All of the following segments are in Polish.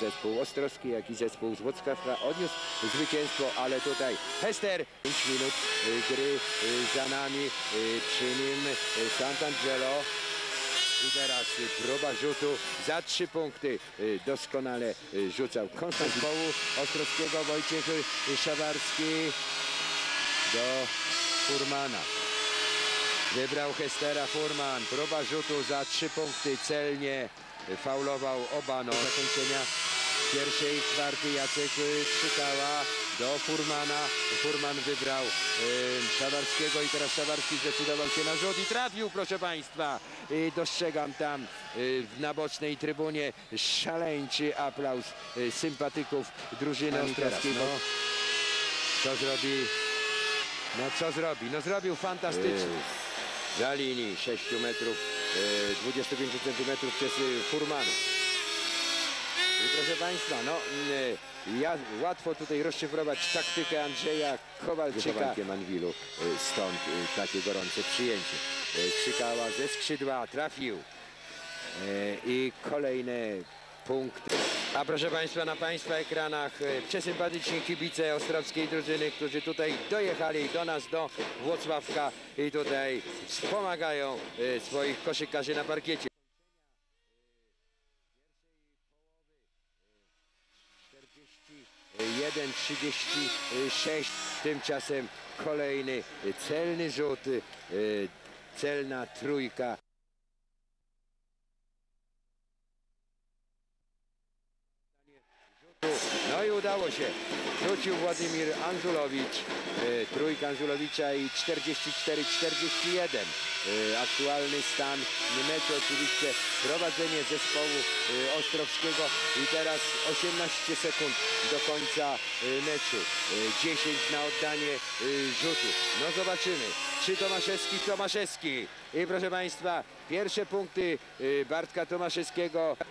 Zespół Ostrowski, jak i zespół z Włocławka odniósł zwycięstwo, ale tutaj Hester, 5 minut y, gry y, za nami, y, przy nim Sant'Angelo. I teraz próba rzutu za trzy punkty. Doskonale rzucał Konstans Zespołu Ostrowskiego, Wojciech Szawarski do Furmana. Wybrał Hestera Furman. Próba rzutu za trzy punkty celnie faulował Obano. Zakończenia pierwszej kwarty Jacek Strzykała do Furmana. Furman wybrał y, Szawarskiego i teraz Szawarski zdecydował się na rzut i trafił, proszę Państwa. Y, dostrzegam tam y, na bocznej trybunie szaleńczy aplauz y, sympatyków drużyny teraz, ostrowskiej. no. Co zrobi? No co zrobi? No zrobił fantastycznie. Za linii 6 metrów, e, 25 centymetrów przez e, Furmana. I proszę Państwa, no mm, ja, łatwo tutaj rozszyfrować taktykę Andrzeja Kowalczyka. Anwilu, e, stąd e, takie gorące przyjęcie. E, Krzykała ze skrzydła, trafił. E, I kolejne punkty. A proszę Państwa, na Państwa ekranach e, przesympatyczni kibice ostrowskiej drużyny, którzy tutaj dojechali do nas, do Włocławka i tutaj wspomagają e, swoich koszykarzy na parkiecie. 1,36. Tymczasem kolejny celny rzut, e, celna trójka. No i udało się. Rzucił Władimir Anżulowicz. E, trójka Anżulowicza i 44-41. E, aktualny stan meczu oczywiście prowadzenie zespołu e, Ostrowskiego i teraz 18 sekund do końca e, meczu. E, 10 na oddanie e, rzutu. No zobaczymy. Czy Tomaszewski? Tomaszewski. I proszę Państwa, pierwsze punkty e, Bartka Tomaszewskiego. E,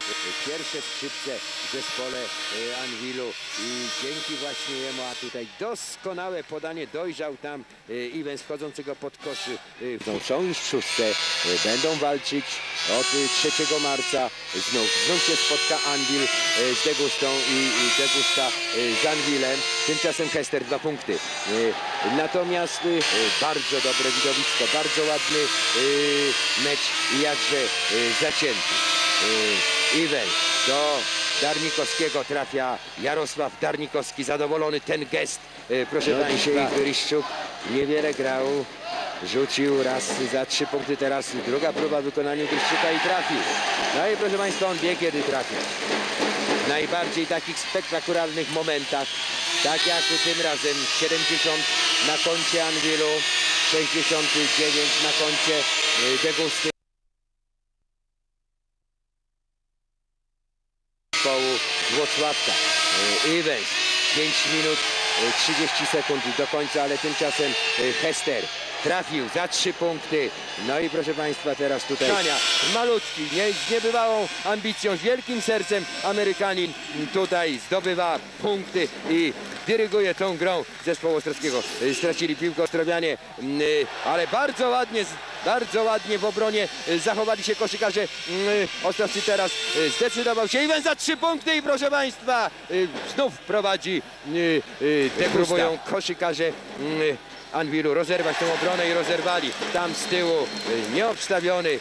Pierwsze skrzypce w zespole e, Anwilu i dzięki właśnie jemu, a tutaj doskonałe podanie dojrzał tam e, Iwens wchodzącego pod koszy. Są już w szóstce, e, będą walczyć od e, 3 marca. Znów, znów się spotka Anwil e, z Degustą i Degusta z Anwilem. Tymczasem Hester dwa punkty. Natomiast bardzo dobre widowisko, bardzo ładny mecz i jakże zacięty. Iwens do Darnikowskiego trafia Jarosław Darnikowski, zadowolony ten gest, e, proszę No, Państwa. dzisiaj Gryszczuk niewiele grał, rzucił raz za trzy punkty, teraz druga próba w wykonaniu Gryszczuka i trafił. No i proszę Państwa, on wie kiedy trafia. W najbardziej takich spektakularnych momentach, tak jak tym razem 70 na koncie Anwilu, 69 na koncie e, Degusty. E, Iwens, 5 minut e, 30 sekund do końca, ale tymczasem e, Hester trafił za 3 punkty. No i proszę Państwa, teraz tutaj malutki, nie, z niebywałą ambicją, z wielkim sercem Amerykanin tutaj zdobywa punkty i dyryguje tą grą zespołu Ostrowskiego. E, Stracili piłkę Ostrowianie, e, ale bardzo ładnie, bardzo ładnie w obronie e, zachowali się koszykarze. Mm, Ostrowski teraz e, zdecydował się Iwan za trzy punkty i proszę Państwa e, znów prowadzi, degrubują koszykarze Anwilu rozerwać tą obronę i rozerwali. Tam z tyłu e, nieobstawiony e,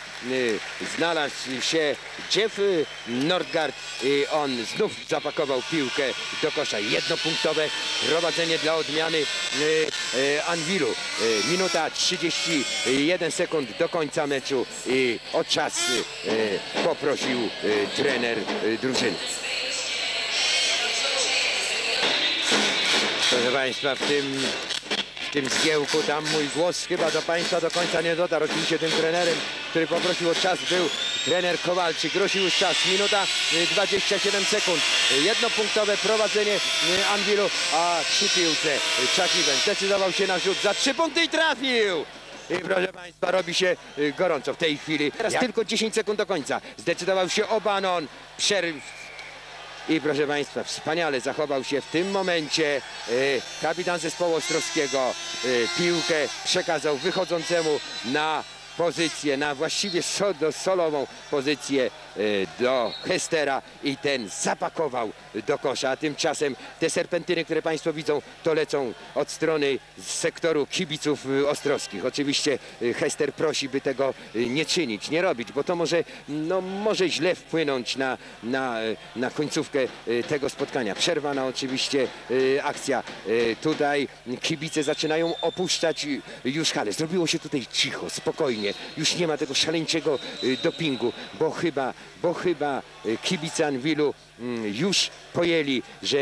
znalazł się Jeff e, Nordgard i on znów zapakował piłkę do kosza. Jednopunktowe prowadzenie dla odmiany Anwilu. Minuta 31 sekund do końca meczu i o czas poprosił trener drużyny. Proszę Państwa, w tym tym zgiełku tam mój głos chyba do Państwa do końca nie dotarł. Oczywiście tym trenerem, który poprosił o czas był trener Kowalczyk. Prosił już czas. Minuta y, 27 sekund. Y, Jednopunktowe prowadzenie y, Anwilu, a przy piłce y, Evans zdecydował się na rzut za trzy punkty i trafił. I proszę Państwa, robi się gorąco w tej chwili. Teraz tylko 10 sekund do końca. Zdecydował się Obanon. Przerw i proszę Państwa, wspaniale zachował się w tym momencie e, kapitan zespołu Ostrowskiego. E, piłkę przekazał wychodzącemu na pozycję, na właściwie so, solową pozycję do Hestera i ten zapakował do kosza. A tymczasem te serpentyny, które Państwo widzą, to lecą od strony sektoru kibiców y, ostrowskich. Oczywiście y, Hester prosi, by tego nie czynić, nie robić, bo to może, no, może źle wpłynąć na, na, na końcówkę tego spotkania. Przerwana oczywiście akcja. Tutaj kibice zaczynają opuszczać już halę. Zrobiło się tutaj cicho, spokojnie. Już nie ma tego szaleńczego y, dopingu, bo chyba, bo chyba y, kibice Anwilu mm, już pojęli, że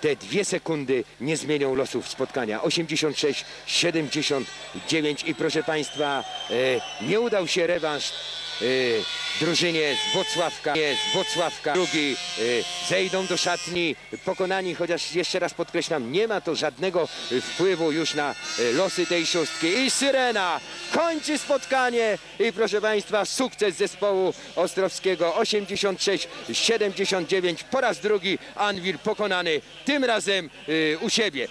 te dwie sekundy nie zmienią losów spotkania. 86, 79 i proszę Państwa, e, nie udał się rewanż e, drużynie z Wocławka. Nie, z Wocławka. Drugi e, zejdą do szatni pokonani, chociaż jeszcze raz podkreślam, nie ma to żadnego wpływu już na e, losy tej szóstki. I Syrena kończy spotkanie i proszę Państwa, sukces zespołu ostrowskiego 86-79. Po raz drugi Anwil pokonany, tym razem u siebie.